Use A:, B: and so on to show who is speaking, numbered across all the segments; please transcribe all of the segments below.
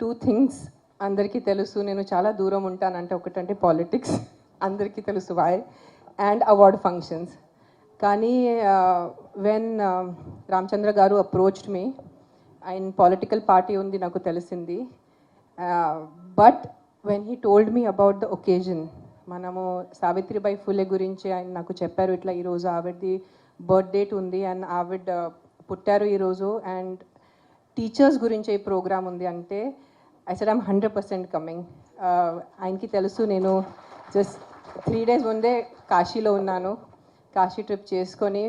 A: Two things అందరికీ తెలుసు. నేను చాలా దూరం ఉంటానంటే ఒకటంటే పాలిటిక్స్ అందరికీ తెలుసు వై అండ్ అవార్డ్ ఫంక్షన్స్ కానీ when Ramachandra garu approached me ఆయన పొలిటికల్ పార్టీ ఉంది నాకు తెలిసింది. But when he told me about the occasion మనము సావిత్రిబాయి ఫులే గురించి ఆయన నాకు చెప్పారు ఇట్లా ఈరోజు ఆవిడది బర్త్ డేట్ ఉంది అండ్ ఆవిడ పుట్టారు ఈరోజు అండ్ టీచర్స్ గురించి ఈ ప్రోగ్రామ్ ఉంది అంటే I said I'm hundred percent coming ఆయనకి తెలుసు నేను జస్ట్ త్రీ డేస్ ముందే కాశీలో ఉన్నాను. కాశీ ట్రిప్ చేసుకొని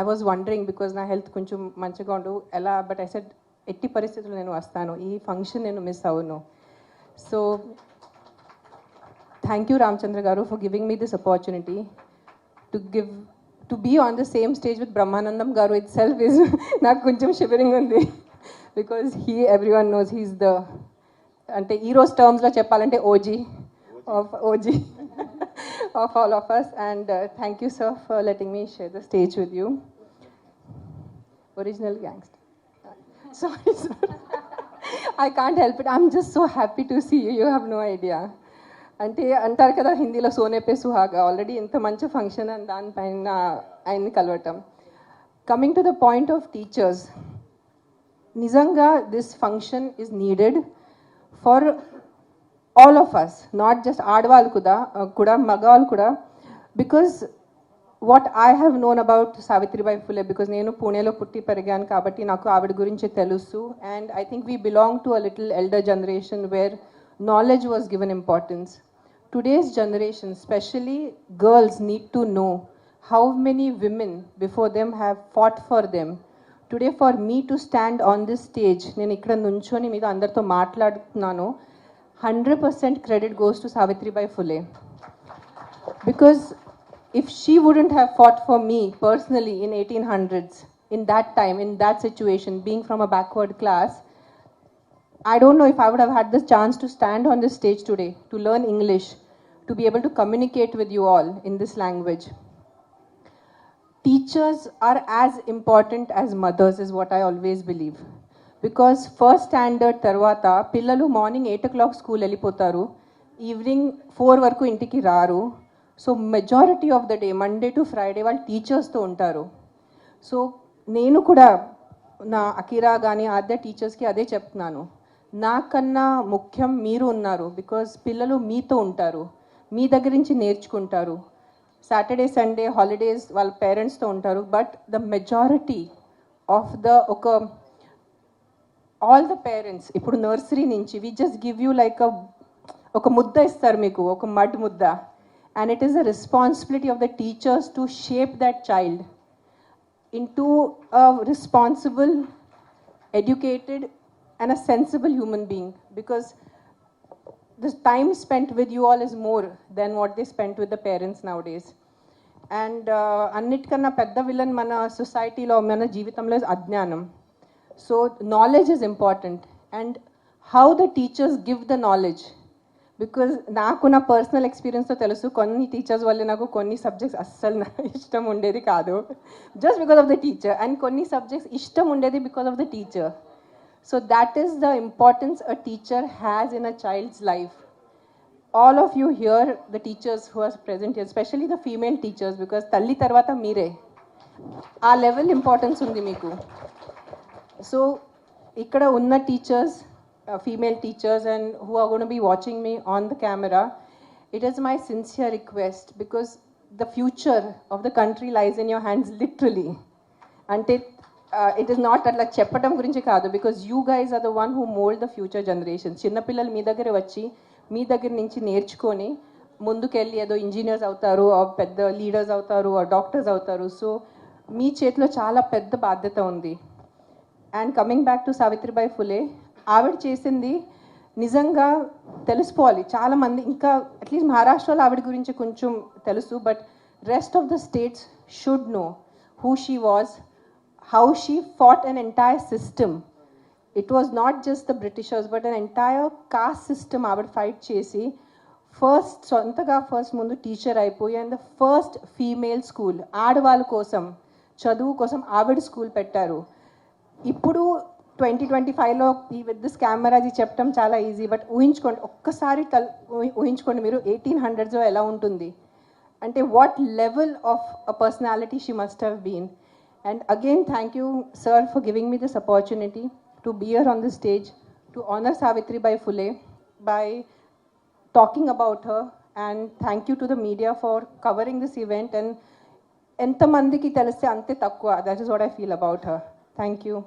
A: ఐ వాజ్ వండరింగ్ బికాజ్ నా హెల్త్ కొంచెం మంచిగా ఉండు. ఎలా? బట్ ఐ సెడ్ ఎట్టి పరిస్థితుల్లో నేను వస్తాను. ఈ ఫంక్షన్ నేను మిస్ అవును. So thank you Ramachandra garu for giving me this opportunity to give to be on the same stage with Brahmanandam garu itself is నాకు కొంచెం షివరింగ్ ఉంది. Because he every one knows he's the అంటే ఈ రోజు టర్మ్స్లో చెప్పాలంటే OG of OG of all of us and thank you sir for letting me share the stage with you original gangster sorry sir I can't help it I'm just so happy to see you you have no idea అంటే అంటారు కదా హిందీలో సోనేపే సుహాగా. Already ఇంత మంచి function అని దానిపైన ఆయన్ని కలవటం. Coming to the point of teachers నిజంగా this function is needed for all of us not just ఆడవాళ్ళు కూడా కూడా మగవాళ్ళు కూడా. Because what I have known about Savitribai Phule because నేను పూణేలో పుట్టి పెరిగాను కాబట్టి నాకు ఆవిడ గురించి తెలుసు. And I think we belong to a little elder generation where knowledge was given importance today's generation specially girls need to know how many women before them have fought for them today for me to stand on this stage నేను ఇక్కడ నుంచొని మీతో అందరితో మాట్లాడుతున్నాను hundred percent credit goes to Savitribai Phule because if she wouldn't have fought for me personally in 1800s in that time in that situation being from a backward class i don't know if i would have had the chance to stand on this stage today to learn english to be able to communicate with you all in this language Teachers are as important as mothers is what i always believe. Because first standard తర్వాత పిల్లలు morning eight o'clock school వెళ్ళిపోతారు evening four వరకు ఇంటికి రారు so majority of the day Monday to Friday వాళ్ళు టీచర్స్తో ఉంటారు so నేను కూడా నా అకిరా కానీ ఆద్య టీచర్స్కి అదే చెప్తున్నాను నాకన్నా ముఖ్యం మీరు ఉన్నారు బికాజ్ పిల్లలు మీతో ఉంటారు మీ దగ్గర నుంచి నేర్చుకుంటారు సాటర్డే సండే హాలిడేస్ వాళ్ళ పేరెంట్స్తో ఉంటారు. But the majority of the ఒక ఆల్ ద పేరెంట్స్ ఇప్పుడు నర్సరీ నుంచి we just give you like a ఒక ముద్ద ఇస్తారు మీకు ఒక మడ్ ముద్ద. And it is the responsibility of the teachers to shape that child into a responsible educated and a sensible human being because the time spent with you all is more than what they spent with the parents nowadays. And uh, అన్నిటికన్నా పెద్ద villain మన సొసైటీలో మన జీవితంలో అజ్ఞానం. So knowledge is important and how the teachers give the knowledge because నాకు నా personal ఎక్స్పీరియన్స్తో తెలుసు కొన్ని టీచర్స్ వల్ల నాకు కొన్ని సబ్జెక్ట్స్ అస్సలు నా ఇష్టం ఉండేది కాదు. Just because of the teacher and కొన్ని సబ్జెక్ట్స్ ఇష్టం ఉండేది because of the teacher so that is the importance a teacher has in a child's life all of you here, the teachers who are present here, especially the female teachers, because తల్లి తర్వాత మీరే ఆ level importance ఉంది మీకు. So ఇక్కడ ఉన్న teachers female teachers and who are gonna be watching me on the camera it is my sincere request because the future of the country lies in your hands literally అంటే it is not అట్లా చెప్పడం గురించి కాదు because you guys are the one who mould the future generation చిన్నపిల్లలు మీ దగ్గర వచ్చి మీ దగ్గర నుంచి నేర్చుకొని ముందుకెళ్ళి ఏదో ఇంజనీర్స్ అవుతారు ఆ పెద్ద లీడర్స్ అవుతారు ఆ డాక్టర్స్ అవుతారు. సో మీ చేతిలో చాలా పెద్ద బాధ్యత ఉంది. And coming back to Savitribai Phule ఆవిడ చేసింది నిజంగా తెలుసుకోవాలి. చాలామంది ఇంకా అట్లీస్ట్ మహారాష్ట్రలో ఆవిడ గురించి కొంచెం తెలుసు but rest of the states should know who she was how she fought an entire system it was not just the britishers but an entire caste system ఆవిడ ఫైట్ చేసి ఫస్ట్ సొంతగా ఫస్ట్ ముందు teacher అయిపోయి and the first female school ఆడవాళ్ళ కోసం చదువు కోసం ఆవిడ స్కూల్ పెట్టారు. ఇప్పుడు ట్వంటీ ట్వంటీ ఫైవ్లో ఈ విత్ దిస్ కెమెరా అది చెప్పడం చాలా ఈజీ బట్ ఊహించుకోండి ఒక్కసారి తల్ ఊహించుకోండి మీరు ఎయిటీన్ హండ్రెడ్స్లో ఎలా ఉంటుంది? అంటే what level of a personality she must have been And again, thank you, sir, for giving me this opportunity to be here on the stage to honor Savitri Bai Phule by talking about her. And thank you to the media for covering this event. And entamandik ki telase ante takwa. That is what I feel about her. Thank you.